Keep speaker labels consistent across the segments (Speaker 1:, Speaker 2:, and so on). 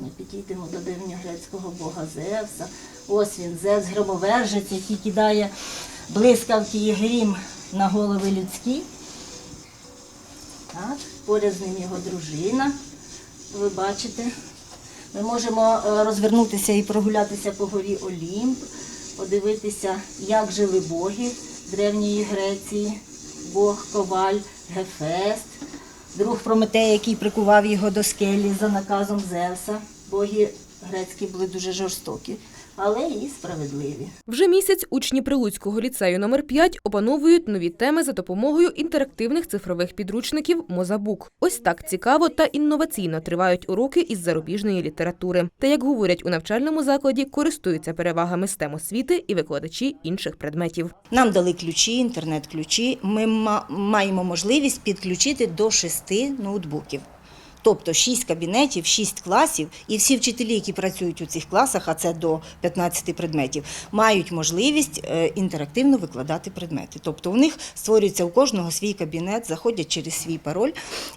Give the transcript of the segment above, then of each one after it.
Speaker 1: ми підійдемо до древньогрецького бога Зевса. Ось він, Зевс, громовержець, який кидає блискавки і грім на голови людські. Так, поряд з ним його дружина. Ви бачите. Ми можемо е, розвернутися і прогулятися по горі Олімп, подивитися, як жили боги древньої Греції, Бог Коваль, Гефест, друг Прометея, який прикував його до скелі за наказом Зевса. Боги грецькі були дуже жорстокі, але і справедливі.
Speaker 2: Вже місяць учні Прилуцького ліцею номер 5 опановують нові теми за допомогою інтерактивних цифрових підручників Мозабук. Ось так цікаво та інноваційно тривають уроки із зарубіжної літератури. Та як говорять у навчальному закладі, користуються перевагами STEM освіти і викладачі інших предметів.
Speaker 1: Нам дали ключі, інтернет-ключі. Ми ма- маємо можливість підключити до шести ноутбуків. Тобто шість кабінетів, шість класів, і всі вчителі, які працюють у цих класах, а це до 15 предметів, мають можливість е, інтерактивно викладати предмети. Тобто у них створюється у кожного свій кабінет, заходять через свій пароль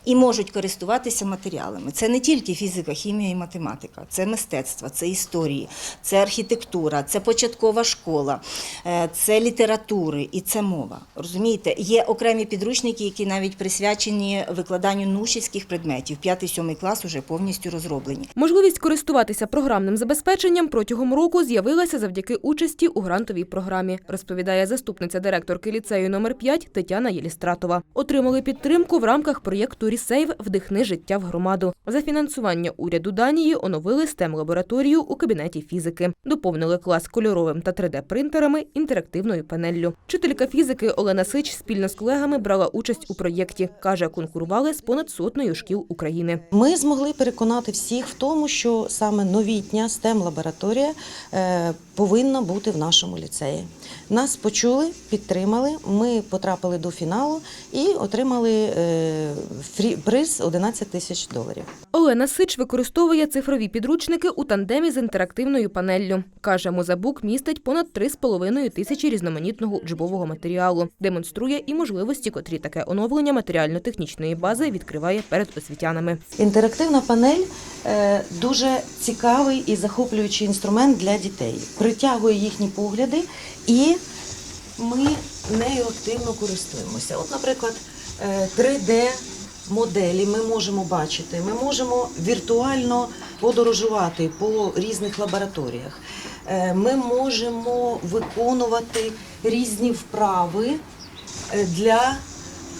Speaker 1: і можуть користуватися матеріалами. Це не тільки фізика, хімія і математика, це мистецтво, це історії, це архітектура, це початкова школа, е, це літератури і це мова. Розумієте, є окремі підручники, які навіть присвячені викладанню нушівських предметів. 5-7 клас уже повністю розроблені.
Speaker 2: Можливість користуватися програмним забезпеченням протягом року з'явилася завдяки участі у грантовій програмі, розповідає заступниця директорки ліцею номер 5 Тетяна Єлістратова. Отримали підтримку в рамках проєкту «Рісейв. Вдихни життя в громаду. За фінансування уряду Данії оновили stem лабораторію у кабінеті фізики, доповнили клас кольоровим та 3D-принтерами, інтерактивною панеллю. Вчителька фізики Олена Сич спільно з колегами брала участь у проєкті. каже, конкурували з понад сотнею шкіл України.
Speaker 3: Ми змогли переконати всіх в тому, що саме новітня stem лабораторія е, повинна бути в нашому ліцеї. Нас почули, підтримали. Ми потрапили до фіналу і отримали е, фрі- приз 11 тисяч доларів.
Speaker 2: Олена Сич використовує цифрові підручники у тандемі з інтерактивною панеллю. Каже, Мозабук містить понад 3,5 тисячі різноманітного учбового матеріалу, демонструє і можливості, котрі таке оновлення матеріально-технічної бази відкриває перед освітянами.
Speaker 3: Інтерактивна панель е, дуже цікавий і захоплюючий інструмент для дітей. Притягує їхні погляди, і ми нею активно користуємося. От, наприклад, е, 3D. Моделі ми можемо бачити, ми можемо віртуально подорожувати по різних лабораторіях. Е, Ми можемо виконувати різні вправи е, для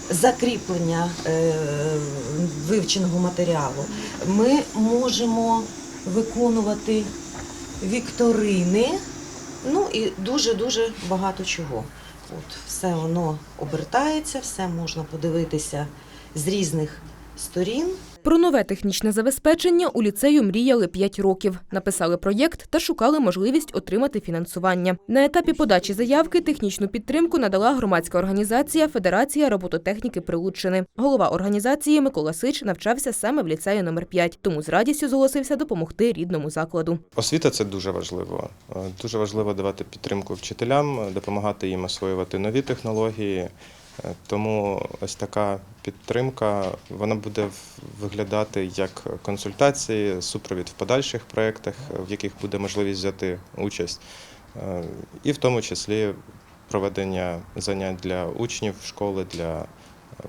Speaker 3: закріплення е, вивченого матеріалу. Ми можемо виконувати вікторини, ну і дуже-дуже багато чого. От все воно обертається, все можна подивитися з різних сторін.
Speaker 2: Про нове технічне забезпечення у ліцею мріяли 5 років. Написали проєкт та шукали можливість отримати фінансування. На етапі подачі заявки технічну підтримку надала громадська організація Федерація робототехніки Прилуччини. Голова організації Микола Сич навчався саме в ліцею номер 5, тому з радістю зголосився допомогти рідному закладу.
Speaker 4: Освіта це дуже важливо. Е, Дуже важливо давати підтримку вчителям, е, допомагати їм освоювати нові технології. Е, Тому ось така підтримка вона буде виглядати як консультації, супровід в подальших проєктах, е, в яких буде можливість взяти участь, Е, і в тому числі проведення занять для учнів школи, для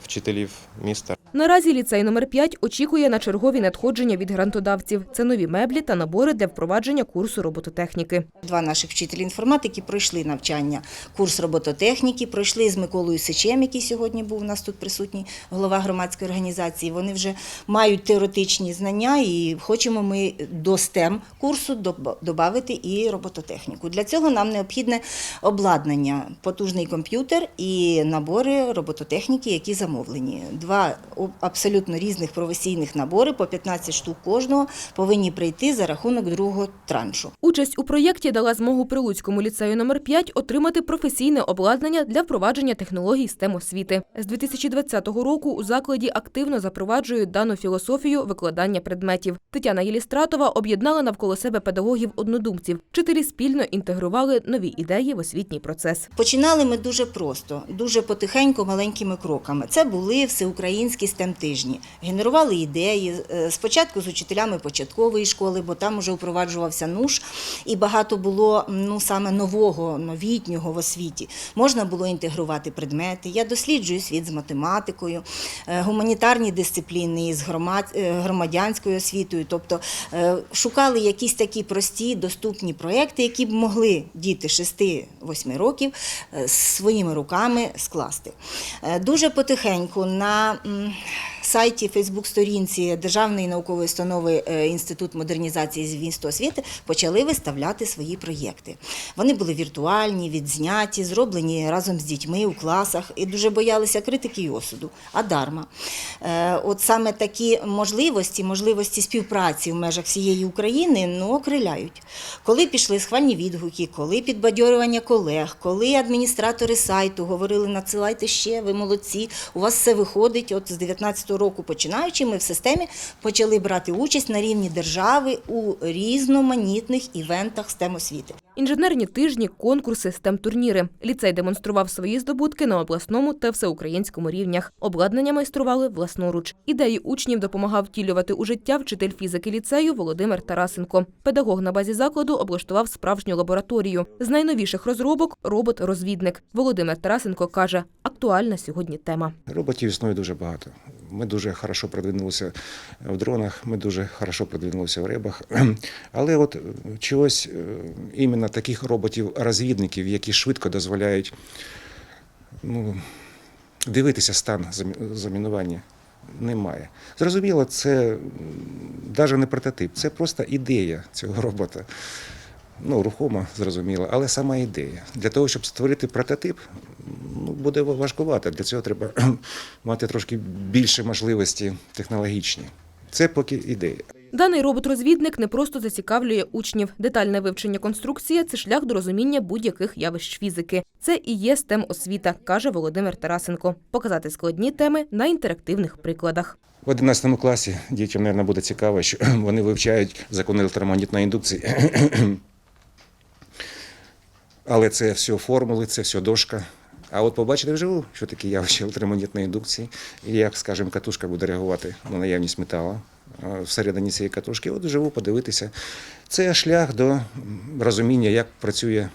Speaker 4: вчителів міста.
Speaker 2: Наразі ліцей номер 5 очікує на чергові надходження від грантодавців. Це нові меблі та набори для впровадження курсу робототехніки.
Speaker 1: Два наших вчителі інформатики пройшли навчання, курс робототехніки, пройшли з Миколою Сичем, який сьогодні був у нас тут присутній, голова громадської організації. Вони вже мають теоретичні знання і хочемо ми до STEM курсу додати і робототехніку. Для цього нам необхідне обладнання, потужний комп'ютер і набори робототехніки, які замовлені. Два абсолютно різних професійних набори, по 15 штук кожного, повинні прийти за рахунок другого траншу.
Speaker 2: Участь у проєкті дала змогу Прилуцькому ліцею номер 5 отримати професійне обладнання для впровадження технологій STEM освіти. З 2020 року у закладі активно запроваджують дану філософію викладання предметів. Тетяна Єлістратова об'єднала навколо себе педагогів-однодумців. Вчителі спільно інтегрували нові ідеї в освітній процес.
Speaker 1: Починали ми дуже просто, дуже потихеньку, маленькими кроками. Це були всеукраїнські stem тижні. Генерували ідеї. е, Спочатку з учителями початкової школи, бо там вже впроваджувався НУШ, і багато було ну, саме нового, новітнього в освіті. Можна було інтегрувати предмети. Я досліджую світ з математикою, е, гуманітарні дисципліни із е, громадянською освітою. Тобто шукали якісь такі прості, доступні проекти, які б могли діти 6-8 років своїми руками скласти. Дуже потихеньку на сайті Фейсбук-сторінці Державної наукової установи е, Інститут модернізації звісту освіти почали виставляти свої проєкти. Вони були віртуальні, відзняті, зроблені разом з дітьми у класах і дуже боялися критики і осуду. А дарма. Е, От саме такі можливості, можливості співпраці в межах всієї України ну, окриляють. Коли пішли схвальні відгуки, коли підбадьорювання колег, коли адміністратори сайту говорили, надсилайте ще, ви молодці, у вас все виходить. От з 19-го року починаючи, ми в системі почали брати участь на рівні держави у різноманітних івентах STEM освіти.
Speaker 2: Інженерні тижні, конкурси, стем-турніри. Ліцей демонстрував свої здобутки на обласному та всеукраїнському рівнях. Обладнання майстрували власноруч. Ідеї учнів допомагав втілювати у життя вчитель фізики ліцею Володимир Тарасенко. Педагог на базі закладу облаштував справжню лабораторію. З найновіших розробок робот-розвідник. Володимир Тарасенко каже, актуальна сьогодні тема.
Speaker 5: Роботів існує дуже багато. Ми дуже хорошо продвинулися в дронах, ми дуже хорошо продвинулися в рибах. Але от е, чогось е, іменно таких роботів-розвідників, які швидко дозволяють ну, дивитися стан замінування, немає. Зрозуміло, це навіть не прототип, це просто ідея цього робота. Ну, рухома, зрозуміло, але сама ідея. Для того, щоб створити прототип, ну, буде важкувато. Для цього треба мати трошки більше можливості технологічні. Це поки ідея.
Speaker 2: Даний робот-розвідник не просто зацікавлює учнів. Детальне вивчення конструкції – це шлях до розуміння будь-яких явищ фізики. Це і є STEM освіта, каже Володимир Тарасенко. Показати складні теми на інтерактивних прикладах.
Speaker 5: В 11 класі дітям, мабуть, буде цікаво, що вони вивчають закони електромагнітної індукції. Але це все формули, це все дошка. А от побачити вживу, що таке явище електромагнітної індукції, і як, скажімо, катушка буде реагувати на наявність металу всередині цієї катушки, от вживу подивитися. Це шлях до розуміння, як працює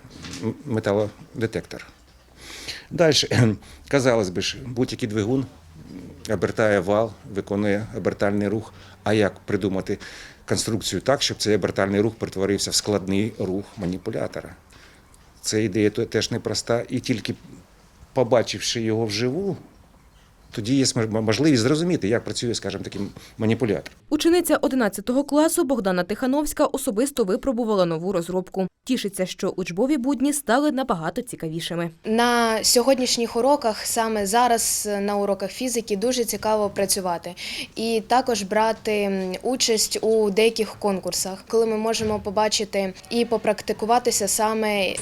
Speaker 5: металодетектор. Далі, казалось би будь-який двигун обертає вал, виконує обертальний рух. А як придумати конструкцію так, щоб цей обертальний рух перетворився в складний рух маніпулятора? Це ідея теж непроста, і тільки побачивши його вживу, тоді є можливість зрозуміти, як працює, скажімо, такий маніпулятор.
Speaker 2: Учениця 11 класу Богдана Тихановська особисто випробувала нову розробку. Тішиться, що учбові будні стали набагато цікавішими.
Speaker 6: На сьогоднішніх уроках, саме зараз на уроках фізики, дуже цікаво працювати і також брати участь у деяких конкурсах, коли ми можемо побачити і попрактикуватися саме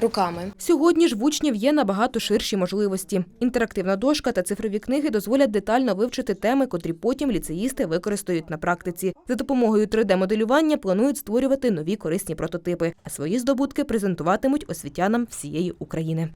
Speaker 6: руками.
Speaker 2: Сьогодні ж в учнів є набагато ширші можливості. Інтерактивна дошка та цифрові книги дозволять детально вивчити теми, котрі потім ліцеїсти використають на практиці. За допомогою 3D-моделювання планують створювати нові корисні прототипи, а свої здобутки презентуватимуть освітянам всієї України.